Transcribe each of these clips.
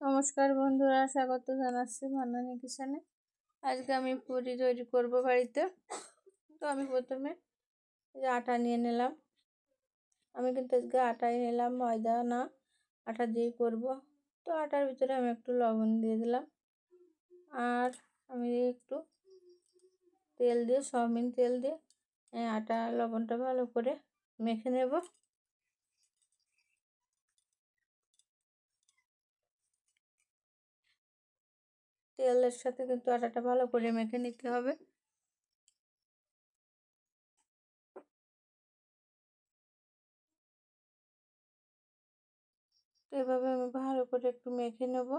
নমস্কার বন্ধুরা, স্বাগত জানাচ্ছি বানানি কিচেনে আজকে আমি পুরি তৈরি করব বাড়িতে। তো আমি প্রথমে আটা নিয়ে নিলাম। আমি কিন্তু আজকে আটাই নিলাম, ময়দা না, আটা দিয়েই করব। তো আটার ভিতরে আমি একটু লবণ দিয়ে দিলাম। আর আমি একটু তেল দিয়ে, সয়াবিন তেল দিয়ে আটা, লবণটা ভালো করে মেখে নেব। তেলের সাথে কিন্তু আটাটা ভালো করে মেখে নিতে হবে। এভাবে আমি ভালো করে একটু মেখে নেব।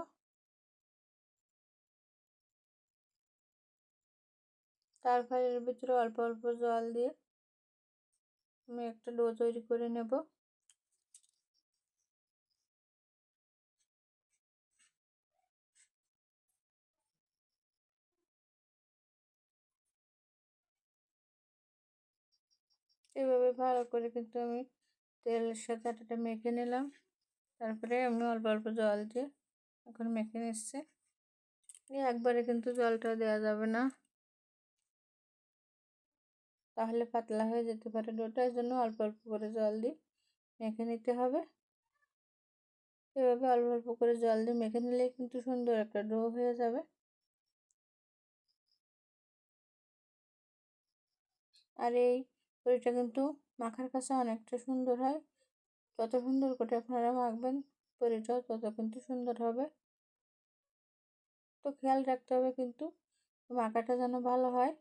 তারপরে এর ভিতরে অল্প অল্প জল দিয়ে আমি একটা ডো তৈরি করে নেব। এভাবে ভালো করে কিন্তু আমি তেলের সাথে আটাটা মেখে নিলাম। তারপরে আমি অল্প অল্প জল দিয়ে এখন মেখে নিচ্ছে। একবারে কিন্তু জলটা দেওয়া যাবে না। তাহলে পাতলা হয়ে যেতে পারে ডোটার জন্য অল্প অল্প করে জল দিয়ে মেখে নিতে হবে। এভাবে অল্প অল্প করে জল দিয়ে মেখে নিলে কিন্তু সুন্দর একটা ডো হয়ে যাবে। আর এই পুরিটা কিন্তু মাখার কাছে অনেকটা সুন্দর হয়। যত সুন্দর করে আপনারা মাখবেন পুরিটাও তত কিন্তু সুন্দর হবে। তো খেয়াল রাখতে হবে কিন্তু মাখাটা যেন ভালো হয়।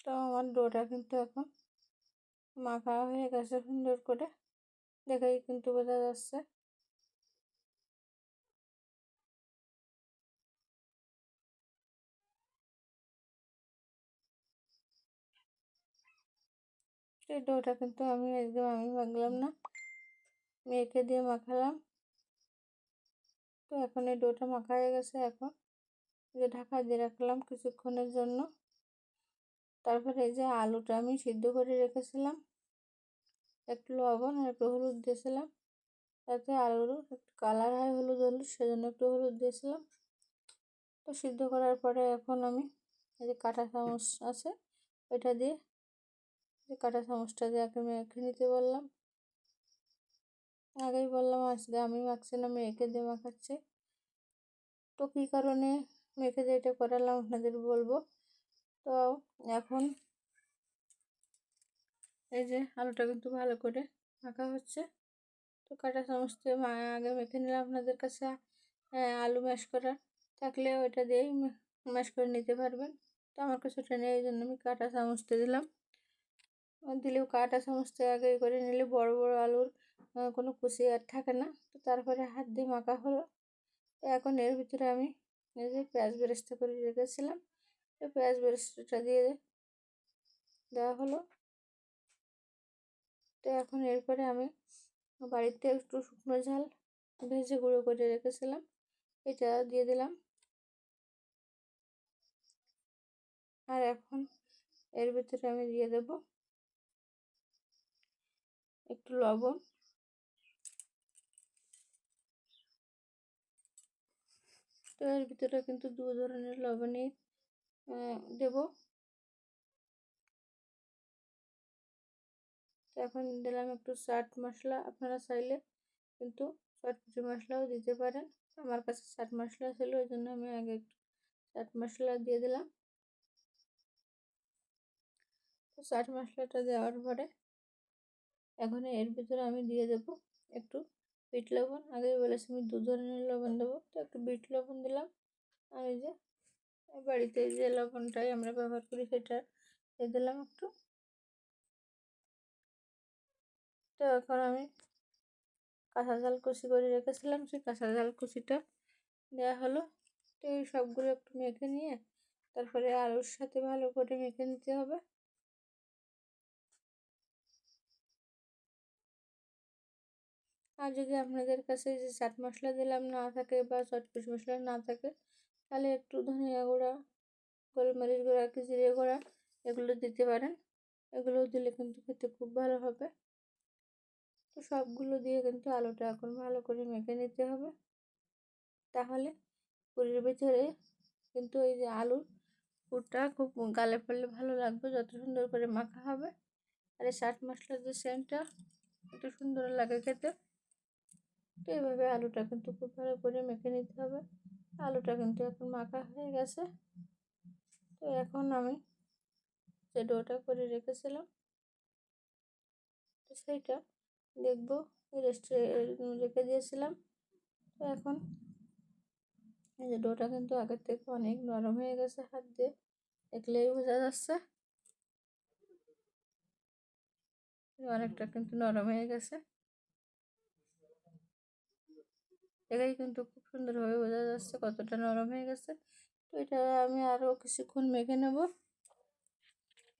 তো আমার ডোটা কিন্তু এখন মাখা হয়ে গেছে সুন্দর করে। দেখেই কিন্তু বোঝা যাচ্ছে। এই ডোটা কিন্তু আমি একদম, আমি মাখলাম না। মেয়েকে দিয়ে মাখালাম। তো এখন এই ডোটা মাখা হয়ে গেছে এখন। যে ঢাকা দিয়ে রাখলাম কিছুক্ষণের জন্য। তারপরে এই যে আলুটা আমি সিদ্ধ করে রেখেছিলাম। একটু লবণ আর একটু হলুদ দিয়েছিলাম। তাতে আলুর একটু কালার হয় হলুদ হলুদ, সেজন্য একটু হলুদ দিয়েছিলাম। তো সিদ্ধ করার পরে এখন আমি এই যে কাঁটা চামচ আছে, ওইটা দিয়ে কাঁটা চামচটা দিয়ে আগে মেখে নিতে বললাম। আগেই বললাম, আজকে আমি মাখছি না, মেয়েকে দিয়ে মাখাচ্ছি। তো কী কারণে মেখে দিয়ে এটা করালাম আপনাদের বলব? তো এখন এই যে আলুটা কিন্তু ভালো করে মাখা হচ্ছে। তো কাটা দিয়ে আগে মেখে নিলাম আপনাদের কাছে। আলু ম্যাশ করা থাকলে ওইটা দিয়েই ম্যাশ করে নিতে পারবেন। তো আমার কাছে ওটা নেই, এই জন্য আমি কাঁটা চামচতে দিলাম। দিলেও কাটা সমস্ত আগে করে নিলে বড় বড় আলুর কোনো কুচি আর থাকে না। তো তারপরে হাত দিয়ে মাখা হলো। এখন এর ভিতরে আমি এই যে পেঁয়াজ বেরেস্তা করে রেখেছিলাম। তো পেঁয়াজ বেরেস্তাটা দিয়ে দেওয়া হলো। তো এখন এরপরে আমি বাড়িতে একটু শুকনো ঝাল ভেজে গুঁড়ো করে রেখেছিলাম। এটা দিয়ে দিলাম। আর এখন এর ভিতরে আমি দিয়ে দেব একটু লবণ। তো এর ভিতরে কিন্তু দু ধরনের লবণই দেব। এখন দিলাম একটু চাট মশলা। আপনারা চাইলে কিন্তু চটপটি মশলাও দিতে পারেন। আমার কাছে চাট মশলা ছিল ওই জন্য আমি আগে একটু চাট মশলা দিয়ে দিলাম। তো চাট মশলাটা দেওয়ার পরে এখন এর ভিতরে আমি দিয়ে দেব একটু বিট লবণ। আগেই বলেছি আমি দু ধরনের লবণ দেবো। তো একটু বিট লবণ দিলাম। আর এই যে বাড়িতে যে লবণটাই আমরা ব্যবহার করি সেটা দিয়ে দিলাম একটু। তো এখন আমি কাঁচা জাল কুচি করে রেখেছিলাম। সেই কাঁচা জাল কুচিটা দেওয়া হলো। তো এই সবগুলো একটু মেখে নিয়ে তারপরে আলুর সাথে ভালো করে মেখে নিতে হবে। আর যদি আপনাদের কাছে যে চাট মশলা দিলাম না থাকে বা চটপট মশলা না থাকে, তাহলে একটু ধনিয়া গুঁড়া, গোলমরিচ গুঁড়া কি জিরে গুঁড়া এগুলো দিতে পারেন। এগুলো দিলে কিন্তু খেতে খুব ভালো হবে। তো সবগুলো দিয়ে কিন্তু আলুটা এখন ভালো করে মেখে নিতে হবে। তাহলে পুরীর ভিতরে কিন্তু ওই যে আলুর পুরটা খুব গালে পড়লে ভালো লাগবে, যত সুন্দর করে মাখা হবে। আর এই চাট মশলার যে সেন্টটা, এত সুন্দর লাগে খেতে। তো এইভাবে আলুটা কিন্তু খুব ভালো করে মেখে নিতে হবে। আলুটা কিন্তু এখন মাখা হয়ে গেছে। তো এখন আমি যে ডোটা করে রেখেছিলাম, তো সেইটা দেখব, রেস্টে রেখে দিয়েছিলাম। তো এখন এই যে ডোটা কিন্তু আগের থেকে অনেক নরম হয়ে গেছে হাত দিয়ে, দেখলেই বোঝা যাচ্ছে। অনেকটা কিন্তু নরম হয়ে গেছে। এটাই কিন্তু খুব সুন্দরভাবে বোঝা যাচ্ছে কতটা নরম হয়ে গেছে। তো এটা আমি আরও কিছুক্ষণ মেখে নেব।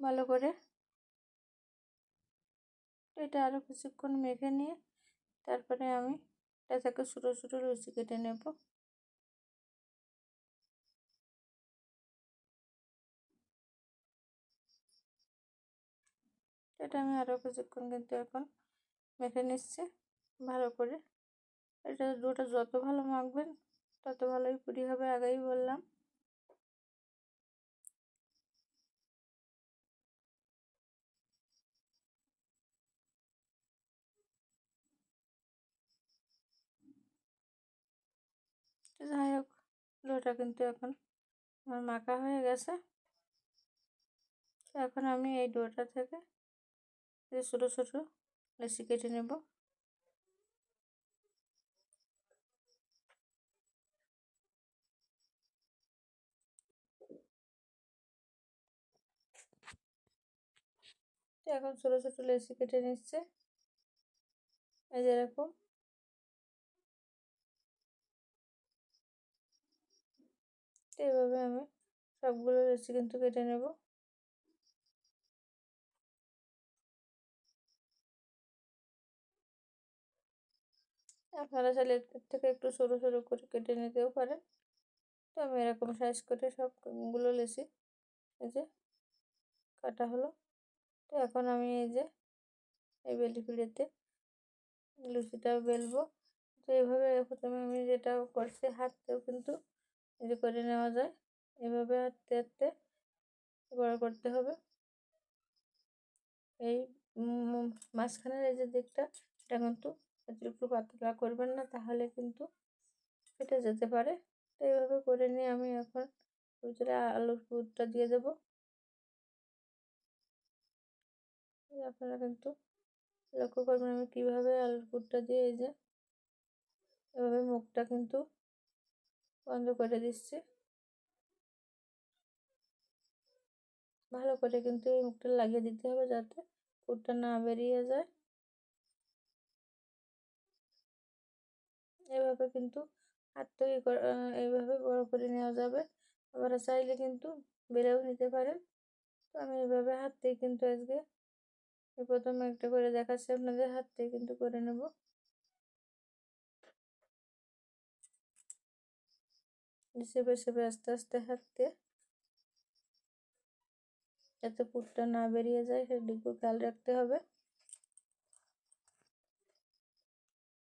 ভালো করে। এটা আরও কিছুক্ষণ মেখে নিয়ে তারপরে আমি এটা থেকে ছোটো ছোটো লুচি কেটে নেব। এটা আমি আরও কিছুক্ষণ কিন্তু এখন মেখে নিচ্ছি ভালো করে। এটা ডোটা যত ভালো মাখবেন, তত ভালোই পুরি হবে আগেই বললাম। যাই হোক ডোটা কিন্তু এখন আমার মাখা হয়ে গেছে। এখন আমি এই ডোটা থেকে ছোটো ছোটো লেচি কেটে নেব। এখন ছোটো ছোটো লেচি কেটে নিচ্ছে। এই যে যেরকম এইভাবে আমি সবগুলো লেচি কিন্তু কেটে নেব। আপনারা চাইলে থেকে একটু সরু সরু করে কেটে নিতেও পারেন। তো আমি এরকম সাইজ করে সবগুলো লেচি এই যে কাটা হলো। তো এখন আমি এই যে, এই বেলি লুচিটাও বেলবো। তো এইভাবে প্রথমে আমি যেটা করছি হাততেও কিন্তু এই যে করে নেওয়া যায়। এভাবে হাঁটতে হাঁটতে বড় করতে হবে। এই মাঝখানের এই যে দিকটা, এটা কিন্তু একটু পাতলা করবেন না, তাহলে কিন্তু ফেটে যেতে পারে। তো এইভাবে করে নিয়ে আমি এখন ভিতরে আলুর পুরটা দিয়ে দেব। আপনারা কিন্তু লক্ষ্য করবেন আমি কীভাবে আলুর পুরটা দিয়ে এই যে এভাবে মুখটা কিন্তু বন্ধ করে দিচ্ছি। ভালো করে কিন্তু এই মুখটা লাগিয়ে দিতে হবে যাতে পুরটা না বেরিয়ে যায়। এভাবে কিন্তু হাত তৈরি এইভাবে বড় করে নেওয়া যাবে। আপনারা চাইলে কিন্তু বেড়েও নিতে পারেন। তো আমি এভাবে হাত থেকে কিন্তু আজকে প্রথমে একটা করে দেখাচ্ছি আপনাদের হাত, কিন্তু করে নেব। সেবে সেবে আস্তে আস্তে হাত যাতে পুরটা না বেরিয়ে যায় সেদিকেও খেয়াল রাখতে হবে।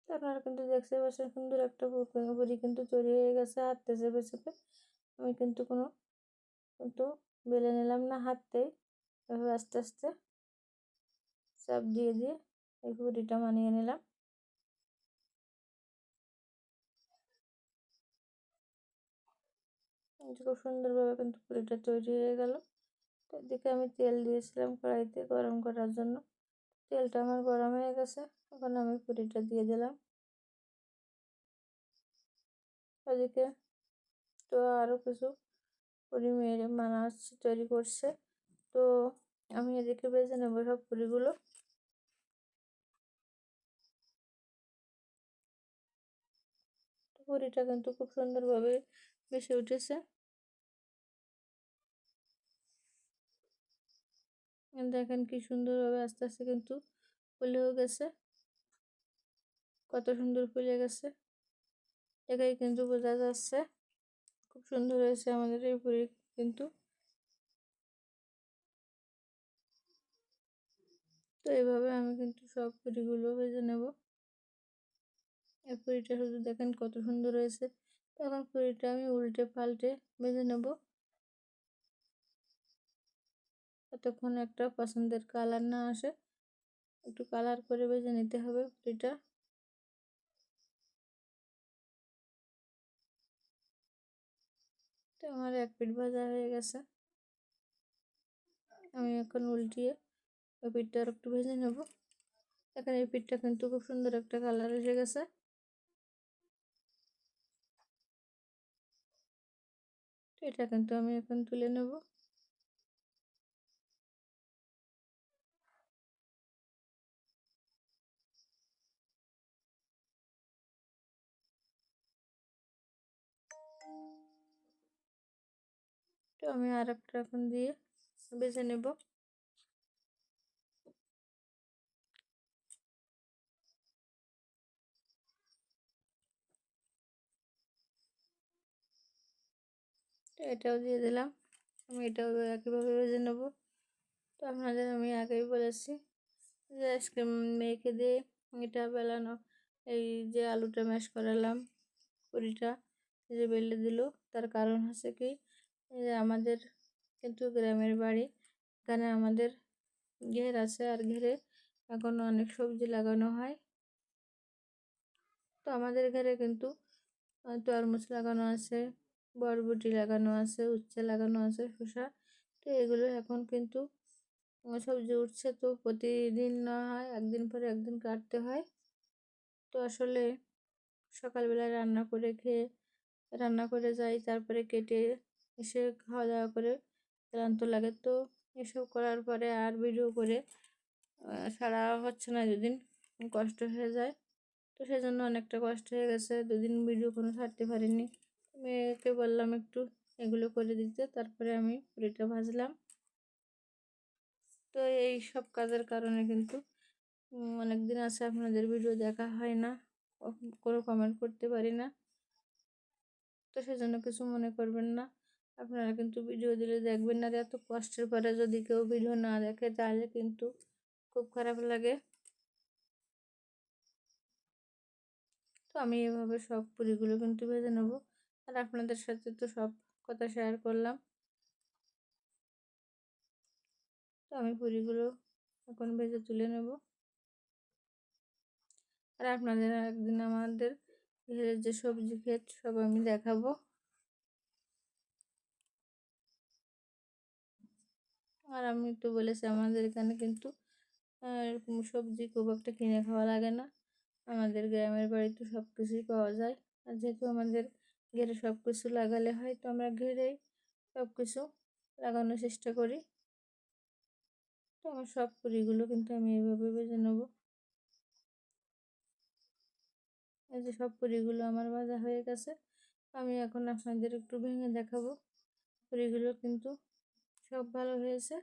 আপনারা কিন্তু দেখতে পাচ্ছেন, সুন্দর একটা পুরি কিন্তু তৈরি হয়ে গেছে হাতে চেপে চেপে। আমি কিন্তু কোনো কিন্তু বেলে নিলাম না হাততেই এভাবে আস্তে আস্তে। চাপ দিয়ে দিয়ে এই পুরিটা মানিয়ে নিলাম। খুব সুন্দরভাবে কিন্তু পুরিটা তৈরি হয়ে গেল। এদিকে আমি তেল দিয়েছিলাম কড়াইতে গরম করার জন্য। তেলটা আমার গরম হয়ে গেছে, এখন আমি পুরিটা দিয়ে দিলাম। ওদিকে তো আরও কিছু পুরি মেরে মানাচ্ছি তৈরি করছে। তো আমি এদিকে বেজে নেব সব পুরিগুলো পুরিটা কিন্তু খুব সুন্দরভাবে বেশি উঠেছে। দেখেন কি সুন্দরভাবে আস্তে আস্তে কিন্তু ফুলেও গেছে। কত সুন্দর ফুলে গেছে। এটাই কিন্তু বোঝা যাচ্ছে। খুব সুন্দর হয়েছে আমাদের এই পুরি কিন্তু। তো এইভাবে আমি কিন্তু সব পুরিগুলো ভেজে নেব। এই পুরিটা শুধু দেখেন কত সুন্দর হয়েছে। তখন পুরিটা আমি উল্টে পাল্টে ভেজে নেব। ততক্ষণ একটা পছন্দের কালার না আসে, একটু কালার করে ভেজে নিতে হবে পুরিটা। তো আমার এক পিঠ ভাজা হয়ে গেছে। আমি এখন উল্টিয়ে ওই পিঠটা আর একটু ভেজে নেব। এখন এই পিঠটা কিন্তু খুব সুন্দর একটা কালার এসে গেছে। এটা কিন্তু আমি এখন তুলে নেব। আমি আর একটা এখন দিয়ে বেছে নেব। এটাও দিয়ে দিলাম। আমি এটাও একইভাবে ভেজে নেব। তো আপনাদের আমি আগেই বলেছি যে আজকে মেয়েকে দিয়ে এটা বেলানো, এই যে আলুটা ম্যাশ করালাম পুরিটা যে বেলে দিল, তার কারণ হচ্ছে কি যে আমাদের কিন্তু গ্রামের বাড়ি, এখানে আমাদের ঘের আছে আর ঘেরে এখন অনেক সবজি লাগানো হয়। তো আমাদের ঘরে কিন্তু তরমুজ লাগানো আছে বরবটি লাগানো আছে, উচ্ছে লাগানো আছে, শসা। তো এগুলো এখন কিন্তু সবজি উঠছে তো প্রতিদিন না হয়, একদিন পরে একদিন কাটতে হয়। তো আসলে সকালবেলায় রান্না করে খেয়ে, রান্না করে যাই, তারপরে কেটে এসে খাওয়া দাওয়া করে ক্লান্ত লাগে। তো এসব করার পরে আর ভিডিও করে সারা হচ্ছে না দুদিন কষ্ট হয়ে যায়। তো সেজন্য অনেকটা কষ্ট হয়ে গেছে, দুদিন ভিডিও কোনো ছাড়তে পারিনি। মেয়েকে বললাম একটু, এগুলো করে দিতে, তারপরে আমি পুরিটা ভাজলাম। তো এই সব কাজের কারণে কিন্তু অনেক দিন আছে আপনাদের ভিডিও দেখা হয় না কোনো কমেন্ট করতে পারি না। তো সেজন্য কিছু মনে করবেন না। আপনারা কিন্তু ভিডিও দিলে দেখবেন না এত কষ্টের পরে যদি কেউ ভিডিও না দেখে, তাহলে কিন্তু খুব খারাপ লাগে। তো আমি এভাবে সব পুরিগুলো কিন্তু ভেজে নেব। আর আপনাদের সাথে তো সব কথা শেয়ার করলাম। তো আমি পুরিগুলো এখন ভেজে তুলে নেব। আর আপনাদের একদিন আমাদের ঘেরের যে সবজি ক্ষেত, সব আমি দেখাবো। আর আমি তো বলেছি আমাদের এখানে কিন্তু এরকম সবজি খুব একটা কিনে খাওয়া লাগে না। আমাদের গ্রামের বাড়িতে সব কিছুই পাওয়া যায়। আর যেহেতু আমাদের ঘেরে সব কিছু লাগালে হয় তো আমরা ঘেরেই সব কিছু লাগানোর চেষ্টা করি। তো আমার সব পুরিগুলো কিন্তু আমি এইভাবে বেজে নেব। এই যে সব পুরিগুলো আমার ভাজা হয়ে গেছে আমি এখন আপনাদের একটু ভেঙে দেখাবো। পুরিগুলো কিন্তু সব ভালো হয়েছে,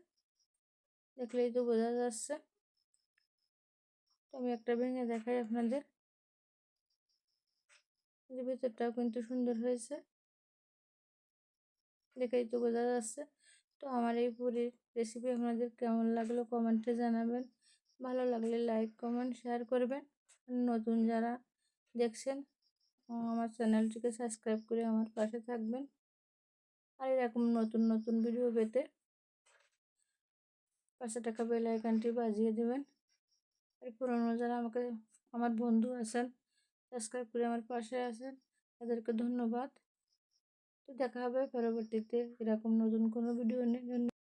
দেখলেই তো বোঝা যাচ্ছে। তো আমি একটা ভেঙে দেখাই আপনাদের। যে ভেতরটাও কিন্তু সুন্দর হয়েছে। দেখেই তো বোঝা যাচ্ছে। তো আমার এই পুরীর রেসিপি আপনাদের কেমন লাগল কমেন্টে জানাবেন। ভালো লাগলে লাইক কমেন্ট শেয়ার করবেন। নতুন যারা দেখছেন আমার চ্যানেলটিকে সাবস্ক্রাইব করে আমার পাশে থাকবেন। আর এরকম নতুন নতুন ভিডিও পেতে পাশে টাকা বেল আইকনটি বাজিয়ে দেবেন। আর পুরোনো যারা আমাকে, আমার বন্ধু আছেন সাবস্ক্রাইব করে আমার পাশে আছেন। তাদেরকে ধন্যবাদ। তো দেখা হবে পরবর্তীতে এরকম নতুন কোনো ভিডিও নিয়ে।